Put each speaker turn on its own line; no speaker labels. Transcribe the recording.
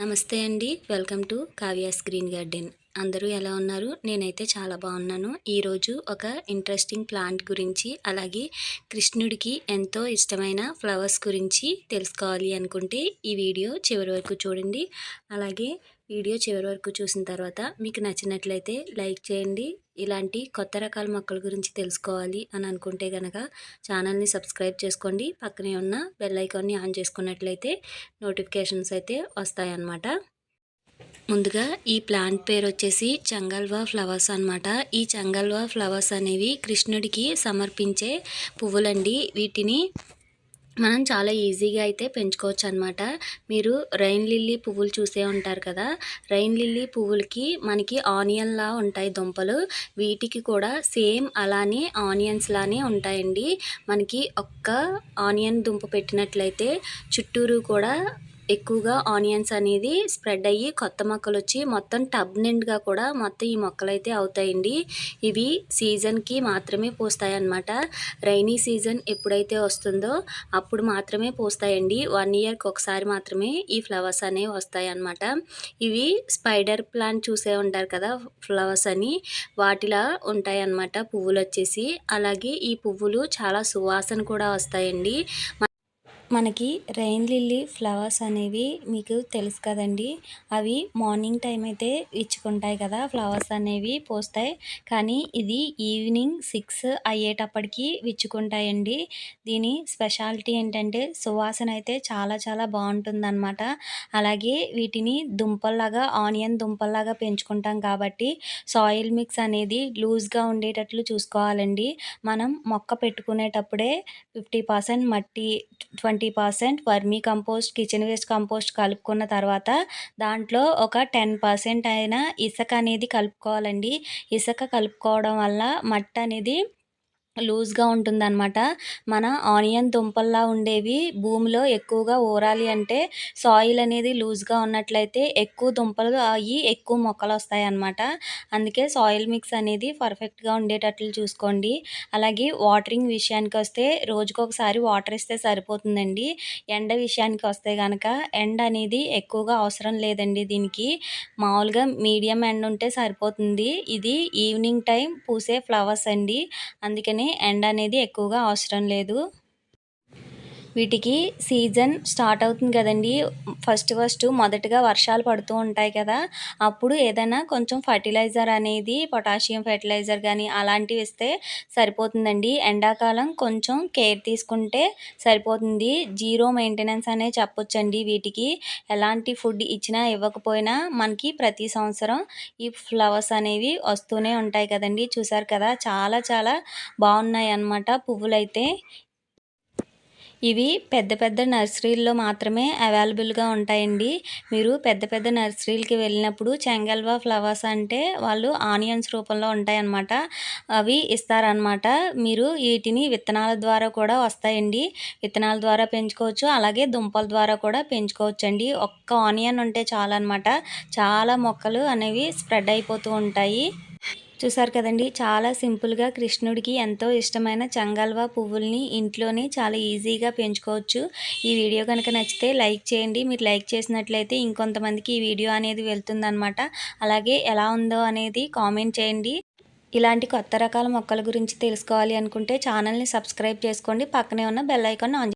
నమస్తే అండి. Welcome to Kavya's green garden. అందరూ ఎలా ఉన్నారు? నేనైతే చాలా బాగున్నాను. ఈరోజు ఒక ఇంట్రెస్టింగ్ ప్లాంట్ గురించి అలాగే కృష్ణుడికి ఎంతో ఇష్టమైన ఫ్లవర్స్ గురించి తెలుసుకోవాలి అనుకుంటే ఈ వీడియో చివరి వరకు చూడండి. అలాగే వీడియో చివరి వరకు చూసిన తర్వాత మీకు నచ్చినట్లయితే లైక్ చేయండి. ఇలాంటి కొత్త రకాల మొక్కల గురించి తెలుసుకోవాలి అని అనుకుంటే కనుక ఛానల్ని సబ్స్క్రైబ్ చేసుకోండి. పక్కనే ఉన్న బెల్ ఐకాన్ని ఆన్ చేసుకున్నట్లయితే నోటిఫికేషన్స్ అయితే వస్తాయన్నమాట. ముందుగా ఈ ప్లాంట్ పేరు వచ్చేసి చంగల్వా ఫ్లవర్స్ అనమాట ఈ చంగల్వా ఫ్లవర్స్ అనేవి కృష్ణుడికి సమర్పించే పువ్వులండి. వీటిని మనం చాలా ఈజీగా అయితే పెంచుకోవచ్చు అనమాట మీరు రైన్ లిల్లీ పువ్వులు చూసే ఉంటారు కదా. రైన్ లిల్లీ పువ్వులకి మనకి ఆనియన్లా ఉంటాయి దుంపలు. వీటికి కూడా సేమ్ అలానే ఆనియన్స్ లానే ఉంటాయండి. మనకి ఒక్క ఆనియన్ దుంప పెట్టినట్లయితే చుట్టూరు కూడా ఎక్కువగా ఆనియన్స్ అనేది స్ప్రెడ్ అయ్యి కొత్త మొక్కలు వచ్చి మొత్తం టబ్ నిండుగా కూడా మొత్తం ఈ మొక్కలు అయితే అవుతాయండి. ఇవి సీజన్కి మాత్రమే పూస్తాయి అన్నమాట రైనీ సీజన్ ఎప్పుడైతే వస్తుందో అప్పుడు మాత్రమే పూస్తాయండి. వన్ ఇయర్కి ఒకసారి మాత్రమే ఈ ఫ్లవర్స్ అనేవి వస్తాయి అన్నమాట ఇవి స్పైడర్ ప్లాంట్ చూసే ఉంటారు కదా ఫ్లవర్స్ అని. వాటిలా ఉంటాయి అన్నమాట పువ్వులు వచ్చేసి అలాగే ఈ పువ్వులు చాలా సువాసన కూడా వస్తాయండి. మనకి రెయిన్ లిల్లీ ఫ్లవర్స్ అనేవి మీకు తెలుసు కదండి. అవి మార్నింగ్ టైం అయితే ఇచ్చుకుంటాయి కదా ఫ్లవర్స్ అనేవి పోస్తాయి. కానీ ఇది ఈవినింగ్ సిక్స్ అయ్యేటప్పటికి విచ్చుకుంటాయండి. దీని స్పెషాలిటీ ఏంటంటే సువాసన అయితే చాలా చాలా బాగుంటుందన్నమాట. అలాగే వీటిని దుంపల్లాగా ఆనియన్ దుంపల్లాగా పెంచుకుంటాం కాబట్టి సాయిల్ మిక్స్ అనేది లూజ్గా ఉండేటట్లు చూసుకోవాలండి. మనం మొక్క పెట్టుకునేటప్పుడే ఫిఫ్టీ పర్సెంట్ మట్టి twenty twenty percent vermicompost kitchen waste compost కలుపుకున్న తర్వాత దాంట్లో ఒక టెన్ పర్సెంట్ అయిన ఇసుక అనేది కలుపుకోవాలండి. ఇసుక కలుపుకోవడం వల్ల మట్టి అనేది లూజ్గా ఉంటుందన్నమాట. మన ఆనియన్ దుంపల్లా ఉండేవి. భూమిలో ఎక్కువగా ఊరాలి అంటే సాయిల్ అనేది లూజ్గా ఉన్నట్లయితే ఎక్కువ దుంపలు అయ్యి ఎక్కువ మొక్కలు వస్తాయి అన్నమాట అందుకే సాయిల్ మిక్స్ అనేది పర్ఫెక్ట్గా ఉండేటట్లు చూసుకోండి. అలాగే వాటరింగ్ విషయానికి వస్తే రోజుకొకసారి వాటర్ ఇస్తే సరిపోతుందండి. ఎండ విషయానికి వస్తే కనుక ఎండ అనేది ఎక్కువగా అవసరం లేదండి దీనికి. మామూలుగా మీడియం ఎండ ఉంటే సరిపోతుంది. ఇది ఈవినింగ్ టైం పూసే ఫ్లవర్స్ అండి. అందుకని ఎండ అనేది ఎక్కువగా అవసరం లేదు. వీటికి సీజన్ స్టార్ట్ అవుతుంది కదండి. ఫస్ట్ ఫస్ట్ మొదటగా వర్షాలు పడుతూ ఉంటాయి కదా. అప్పుడు ఏదైనా కొంచెం ఫర్టిలైజర్ అనేది పొటాషియం ఫర్టిలైజర్ కానీ అలాంటివి ఇస్తే సరిపోతుందండి. ఎండాకాలం కొంచెం కేర్ తీసుకుంటే సరిపోతుంది. జీరో మెయింటెనెన్స్ అనే చెప్పొచ్చండి వీటికి. ఎలాంటి ఫుడ్ ఇచ్చినా ఇవ్వకపోయినా మనకి ప్రతి సంవత్సరం ఈ ఫ్లవర్స్ అనేవి వస్తూనే ఉంటాయి కదండి. చూసారు కదా చాలా చాలా బాగున్నాయి అన్నమాట పువ్వులైతే. ఇవి పెద్ద పెద్ద నర్సరీల్లో మాత్రమే అవైలబుల్గా ఉంటాయండి. మీరు పెద్ద పెద్ద నర్సరీలకి వెళ్ళినప్పుడు చెంగల్వా ఫ్లవర్స్ అంటే వాళ్ళు ఆనియన్స్ రూపంలో ఉంటాయన్నమాట. అవి ఇస్తారనమాట మీరు వీటిని విత్తనాల ద్వారా కూడా వస్తాయండి. విత్తనాల ద్వారా పెంచుకోవచ్చు. అలాగే దుంపల ద్వారా కూడా పెంచుకోవచ్చు అండి ఒక్క ఆనియన్ ఉంటే చాలన్నమాట. చాలా మొక్కలు అనేవి స్ప్రెడ్ అయిపోతూ ఉంటాయి. చూసారు కదండి చాలా సింపుల్గా కృష్ణుడికి ఎంతో ఇష్టమైన చంగల్వా పువ్వుల్ని ఇంట్లోనే చాలా ఈజీగా పెంచుకోవచ్చు. ఈ వీడియో కనుక నచ్చితే లైక్ చేయండి. మీరు లైక్ చేసినట్లయితే ఇంకొంతమందికి ఈ వీడియో అనేది వెళ్తుందనమాట అలాగే ఎలా ఉందో అనేది కామెంట్ చేయండి. ఇలాంటి కొత్త రకాల మొక్కల గురించి తెలుసుకోవాలి అనుకుంటే ఛానల్ని సబ్స్క్రైబ్ చేసుకోండి. పక్కనే ఉన్న బెల్ ఐకాన్ ఆన్